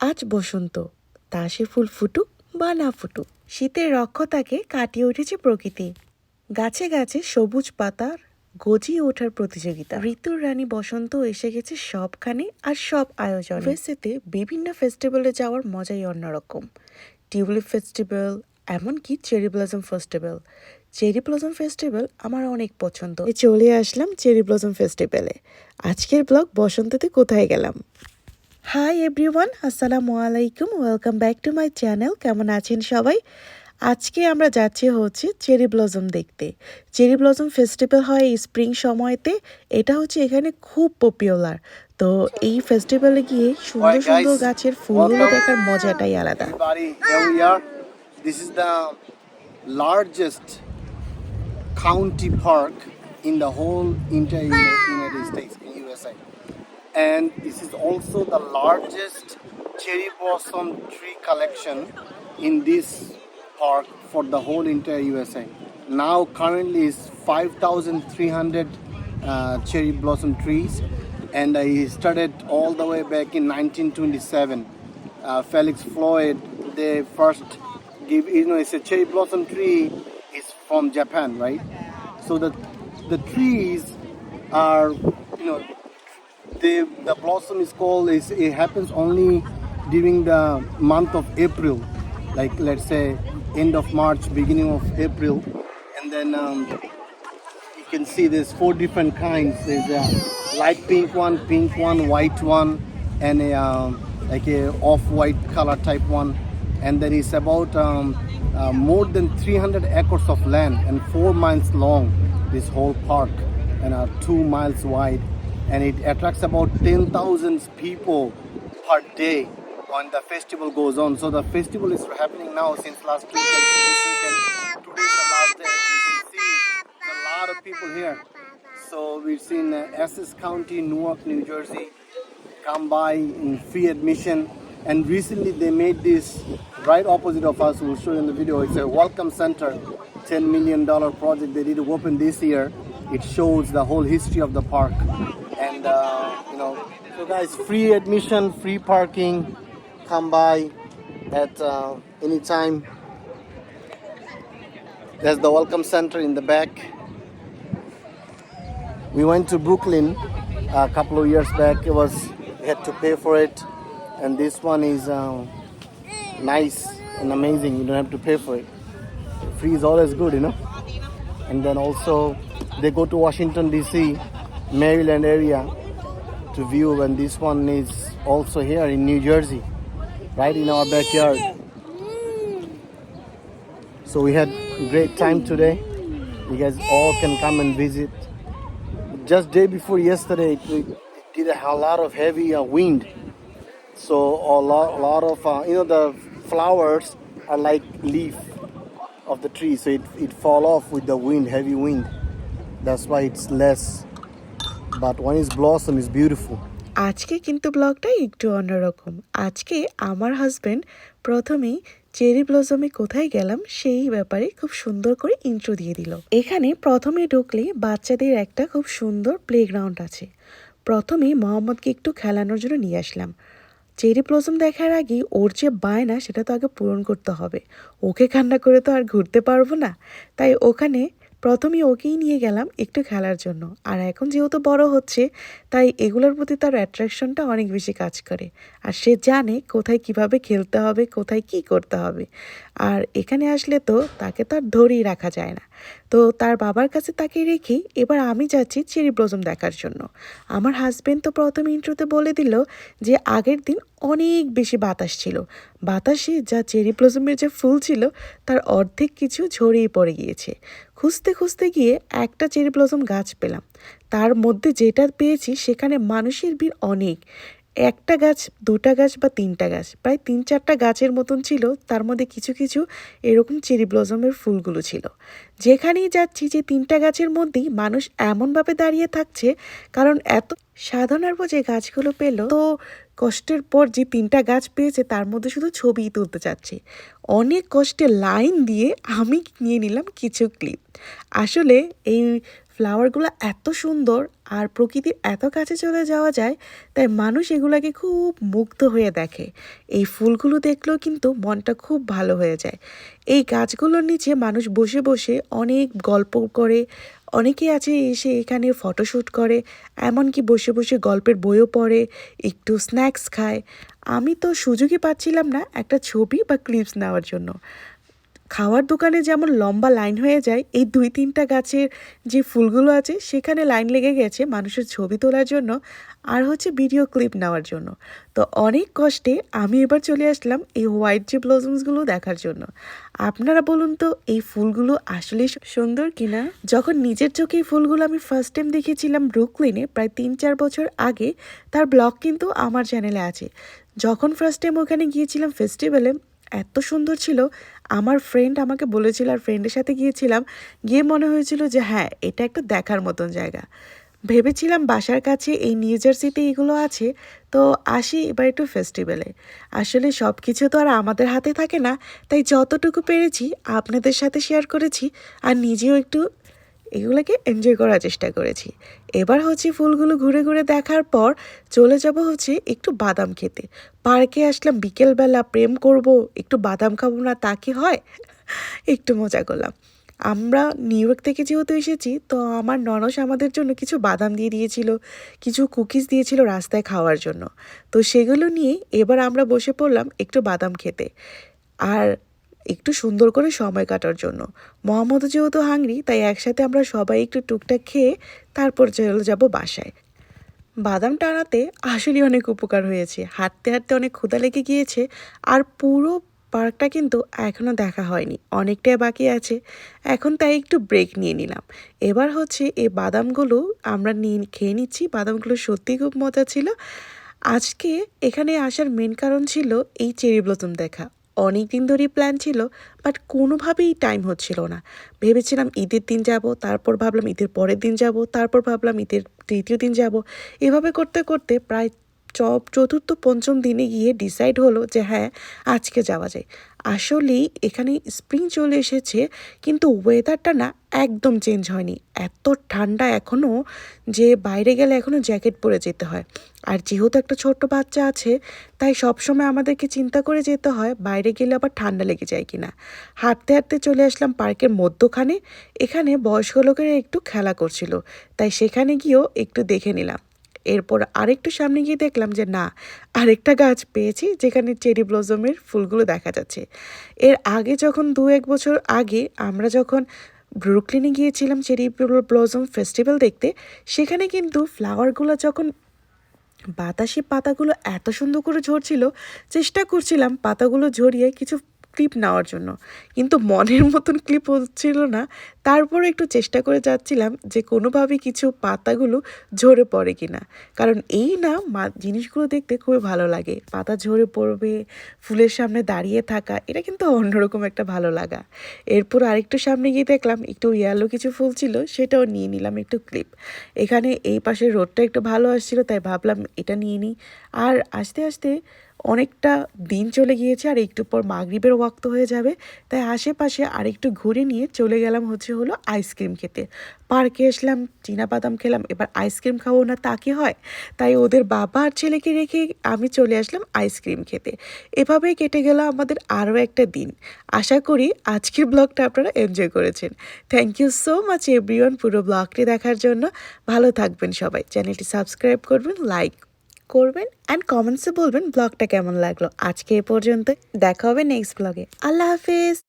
আজ বসন্ত তা সে ফুল ফুটুক বা না ফুটুক। শীতের রক্ষতাকে কাটিয়ে উঠেছে প্রকৃতি। গাছে গাছে সবুজ পাতার গজিয়ে ওঠার প্রতিযোগিতা। ঋতুর রানী বসন্ত এসে গেছে সবখানে আর সব আয়োজন। ফেসেতে বিভিন্ন ফেস্টিভ্যালে যাওয়ার মজাই অন্যরকম। টিউলিপ ফেস্টিভ্যাল, এমনকি cherry blossom festival. Cherry blossom festival আমার অনেক পছন্দ। চলে আসলাম চেরি ব্লজম ফেস্টিভ্যালে। আজকের ব্লগ বসন্ততে কোথায় গেলাম? হাই এভরিওয়ান আসসালামু আলাইকুম welcome back to my channel কেমন আছেন সবাই? আজকে আমরা যাচ্ছি হচ্ছে চেরি ব্লজম দেখতে। চেরি ব্লজম ফেস্টিভ্যাল হয় স্প্রিং সময়তে এটা হচ্ছে এখানে খুব পপুলার তো এই ফেস্টিভ্যালে গিয়ে সুন্দর সুন্দর গাছের ফুলগুলো দেখার মজাটাই আলাদা। We are. This is the largest county park in the whole And this is also the largest cherry blossom tree collection in this park for the whole entire USA. Now currently is 5,300 uh, cherry blossom trees and I started all the way back in 1927 uh, Felix Floyd, they first give, you know, it's a cherry blossom tree is from Japan, right? So the the trees are, you know, the the blossom is called is it happens only during the month of April, like let's say end of March, beginning of April, and then um, you can see there's four different kinds. There's a light pink one, pink one, white one, and a um, like a off-white color type one. And then it's about um, uh, more than 300 acres of land and four miles long. This whole park and uh, two miles wide, and it attracts about 10,000 people per day when the festival goes on. So the festival is happening now since last. This today is the last day. You can see a lot of people here. So we've seen uh, Essex County, Newark, New Jersey, come by in free admission. And recently they made this right opposite of us. We'll show you in the video. It's a welcome center, $10 million project they did open this year. It shows the whole history of the park. And, uh, you know, so guys, free admission, free parking. Come by at uh, any time. There's the welcome center in the back. We went to Brooklyn a couple of years back. It was we had to pay for it, and this one is um, nice and amazing. You don't have to pay for it. Free is always good, you know. And then also they go to Washington D.C., Maryland area to view, and this one is also here in New Jersey, right in our backyard. So we had great time today. You guys all can come and visit. Just day before yesterday, it, did a lot of heavy uh, wind. So a lot, a lot of uh, you know the flowers are like leaf of the tree, so it it fall off with the wind, heavy wind. That's why it's less. But when it's blossom, it's beautiful. আজকে কিন্তু ব্লগটা একটু অন্যরকম। আজকে আমার husband প্রথমেই cherry ব্লজমে কোথায় গেলাম সেই ব্যাপারে খুব সুন্দর করে ইন্ট্রো দিয়ে দিল। এখানে প্রথমে ঢুকলে বাচ্চাদের একটা খুব সুন্দর প্লেগ্রাউন্ড আছে। প্রথমে মোহাম্মদকে একটু খেলানোর জন্য নিয়ে আসলাম। চেরি ব্লসম দেখার আগে ওর যে বায়না সেটা তো আগে পূরণ করতে হবে। ওকে কান্না করে তো আর ঘুরতে পারব না। তাই ওখানে প্রথমে ওকেই নিয়ে গেলাম একটু খেলার জন্য। আর এখন যেহেতু বড় হচ্ছে, তাই এগুলোর প্রতি তার অ্যাট্রাকশনটা অনেক বেশি কাজ করে। আর সে জানে কোথায় কীভাবে খেলতে হবে, কোথায় কি করতে হবে। আর এখানে আসলে তো তাকে তো আর ধরেই রাখা যায় না। তো তার বাবার কাছে তাকে রেখেই এবার আমি যাচ্ছি চেরি ব্লজম দেখার জন্য। আমার হাজব্যান্ড তো প্রথম ইন্ট্রোতে বলে দিল যে আগের দিন অনেক বেশি বাতাস ছিল। বাতাসে যা চেরি ব্লজমের যে ফুল ছিল, তার অর্ধেক কিছু ঝরিয়ে পড়ে গিয়েছে। খুঁজতে খুঁজতে গিয়ে একটা চেরি ব্লজম গাছ পেলাম। তার মধ্যে যেটা পেয়েছি সেখানে মানুষের ভিড় অনেক। একটা গাছ, দুটা গাছ বা তিনটা গাছ, প্রায় তিন চারটা গাছের মতন ছিল। তার মধ্যে কিছু কিছু এরকম চেরি ব্লজমের ফুলগুলো ছিল। যেখানেই যাচ্ছি যে তিনটা গাছের মধ্যেই মানুষ এমনভাবে দাঁড়িয়ে থাকছে, কারণ এত সাধনার যে গাছগুলো পেল। তো কষ্টের পর যে তিনটা গাছ পেয়েছে, তার মধ্যে শুধু ছবিই তুলতে চাচ্ছে। অনেক কষ্টে লাইন দিয়ে আমি নিয়ে নিলাম কিছু ক্লিপ। আসলে এই ফ্লাওয়ারগুলো এত সুন্দর আর প্রকৃতির এত কাছে চলে যাওয়া যায়, তাই মানুষ এগুলাকে খুব মুগ্ধ হয়ে দেখে। এই ফুলগুলো দেখলেও কিন্তু মনটা খুব ভালো হয়ে যায়। এই গাছগুলোর নিচে মানুষ বসে বসে অনেক গল্প করে, অনেকে আছে এসে এখানে ফটোশ্যুট করে, এমনকি বসে বসে গল্পের বইও পড়ে, একটু স্ন্যাক্স খায়। আমি তো সুযোগই পাচ্ছিলাম না একটা ছবি বা ক্লিপস নেওয়ার জন্য। খাওয়ার দোকানে যেমন লম্বা লাইন হয়ে যায়, এই দুই তিনটা গাছের যে ফুলগুলো আছে, সেখানে লাইন লেগে গেছে মানুষের ছবি তোলার জন্য আর হচ্ছে ভিডিও ক্লিপ নেওয়ার জন্য। তো অনেক কষ্টে আমি এবার চলে আসলাম এই হোয়াইট যে ব্লজমসগুলো দেখার জন্য। আপনারা বলুন তো, এই ফুলগুলো আসলে সুন্দর কিনা? যখন নিজের চোখে এই ফুলগুলো আমি ফার্স্ট টাইম দেখেছিলাম ব্রুকলিনে প্রায় তিন চার বছর আগে, তার ব্লগ কিন্তু আমার চ্যানেলে আছে। যখন ফার্স্ট টাইম ওখানে গিয়েছিলাম ফেস্টিভ্যালে এত সুন্দর ছিল। আমার ফ্রেন্ড আমাকে বলেছিল আর ফ্রেন্ডের সাথে গিয়েছিলাম। গিয়ে মনে হয়েছিল যে হ্যাঁ এটা একটা দেখার মতন জায়গা। ভেবেছিলাম বাসার কাছে এই নিউ জার্সিতে এগুলো আছে। তো আসি এবার একটু ফেস্টিভ্যালে আসলে সব কিছু তো আর আমাদের হাতে থাকে না। তাই যতটুকু পেরেছি, আপনাদের সাথে শেয়ার করেছি। আর নিজেও একটু এগুলোকে এনজয় করার চেষ্টা করেছি। এবার হচ্ছে ফুলগুলো ঘুরে ঘুরে দেখার পর চলে যাব হচ্ছে একটু বাদাম খেতে। পার্কে আসলাম, বিকেলবেলা প্রেম করব, একটু বাদাম খাব না তা কি হয়? একটু মজা করলাম। আমরা নিউ ইয়র্ক থেকে যেহেতু এসেছি, তো আমার ননস আমাদের জন্য কিছু বাদাম দিয়ে দিয়েছিল, কিছু কুকিজ দিয়েছিল রাস্তায় খাওয়ার জন্য। তো সেগুলো নিয়ে এবার আমরা বসে পড়লাম একটু বাদাম খেতে। আর একটু সুন্দর করে সময় কাটার জন্য। মোহাম্মদ যেহেতু হাংরি তাই একসাথে আমরা সবাই একটু টুকটাক খেয়ে তারপর চলে যাব বাসায়। বাদাম টানাতে আসলেই অনেক উপকার হয়েছে। হাঁটতে হাঁটতে অনেক ক্ষুধা লেগে গিয়েছে আর পুরো পার্কটা কিন্তু এখনও দেখা হয়নি। অনেকটাই বাকি আছে। এখন তাই একটু ব্রেক নিয়ে নিলাম। এবার হচ্ছে এই বাদামগুলো আমরা নিয়ে খেয়ে নিচ্ছি। বাদামগুলো সত্যি খুব মজা ছিল। আজকে এখানে আসার মেন কারণ ছিল এই চেরি ব্লসম দেখা। অনেক দিন ধরেই প্ল্যান ছিল বাট কোনোভাবেই টাইম হচ্ছিল না। ভেবেছিলাম ঈদের দিন যাব, তারপর ভাবলাম ঈদের পরের দিন যাব, তারপর ভাবলাম ঈদের তৃতীয় দিন যাব। এভাবে করতে করতে প্রায় চ চতুর্থ, পঞ্চম দিনে গিয়ে ডিসাইড হলো যে হ্যাঁ আজকে যাওয়া যায়। আসলেই এখানে স্প্রিং চলে এসেছে, কিন্তু ওয়েদারটা না একদম চেঞ্জ হয়নি। এত ঠান্ডা এখনও যে বাইরে গেলে এখনও জ্যাকেট পরে যেতে হয়। আর যেহেতু একটা ছোট্ট বাচ্চা আছে, তাই সবসময় আমাদেরকে চিন্তা করে যেতে হয় বাইরে গেলে আবার ঠান্ডা লেগে যায় কিনা। হাঁটতে হাঁটতে চলে আসলাম পার্কের মধ্যখানে, এখানে বয়স্ক লোকেরা একটু খেলা করছিল, তাই সেখানে গিয়েও একটু দেখে নিলাম। এরপর আরেকটু সামনে গিয়ে দেখলাম যে না, আরেকটা গাছ পেয়েছি যেখানে চেরি ব্লজমের ফুলগুলো দেখা যাচ্ছে। এর আগে যখন দু এক বছর আগে আমরা যখন ব্রুকলিনে গিয়েছিলাম চেরি ব্লজম ফেস্টিভ্যাল দেখতে, সেখানে কিন্তু ফ্লাওয়ারগুলো যখন বাতাসি পাতাগুলো এত সুন্দর করে ঝরছিল, চেষ্টা করছিলাম পাতাগুলো ঝরিয়ে কিছু ক্লিপ নেওয়ার জন্য। কিন্তু মনের মতন ক্লিপ হচ্ছিল না। তারপরে একটু চেষ্টা করে যাচ্ছিলাম যে কোনোভাবে কিছু পাতাগুলো ঝরে পড়ে কিনা। কারণ এই না জিনিসগুলো দেখতে খুবই ভালো লাগে। পাতা ঝরে পড়বে, ফুলের সামনে দাঁড়িয়ে থাকা, এটা কিন্তু অন্যরকম একটা ভালো লাগা। এরপর আরেকটু সামনে গিয়ে দেখলাম একটু ইয়ালো কিছু ফুল ছিল, সেটাও নিয়ে নিলাম একটু ক্লিপ এখানে এই পাশের রোডটা একটু ভালো আসছিল, তাই ভাবলাম এটা নিয়ে নিই। আর আস্তে আস্তে অনেকটা দিন চলে গিয়েছে আর একটু পর মাগরিবের ওয়াক্ত হয়ে যাবে। তাই আশেপাশে আরেকটু ঘুরে নিয়ে চলে গেলাম হচ্ছে হলো আইসক্রিম খেতে। পার্কে আসলাম বাদাম খেলাম, এবার আইসক্রিম খাব না তা কি হয়? তাই ওদের বাবা আর ছেলেকে রেখে আমি চলে আসলাম আইসক্রিম খেতে। এভাবেই কেটে গেল আমাদের আরও একটা দিন। আশা করি আজকের ব্লগটা আপনারা এনজয় করেছেন। Thank you so much everyone পুরো ব্লগটি দেখার জন্য। ভালো থাকবেন সবাই। চ্যানেলটি সাবস্ক্রাইব করবেন লাইক করবেন অ্যান্ড কমেন্টসে বলবেন ব্লগটা কেমন লাগল। আজকে এ পর্যন্ত, দেখা হবে নেক্সট ব্লগে আল্লাহ হাফিজ!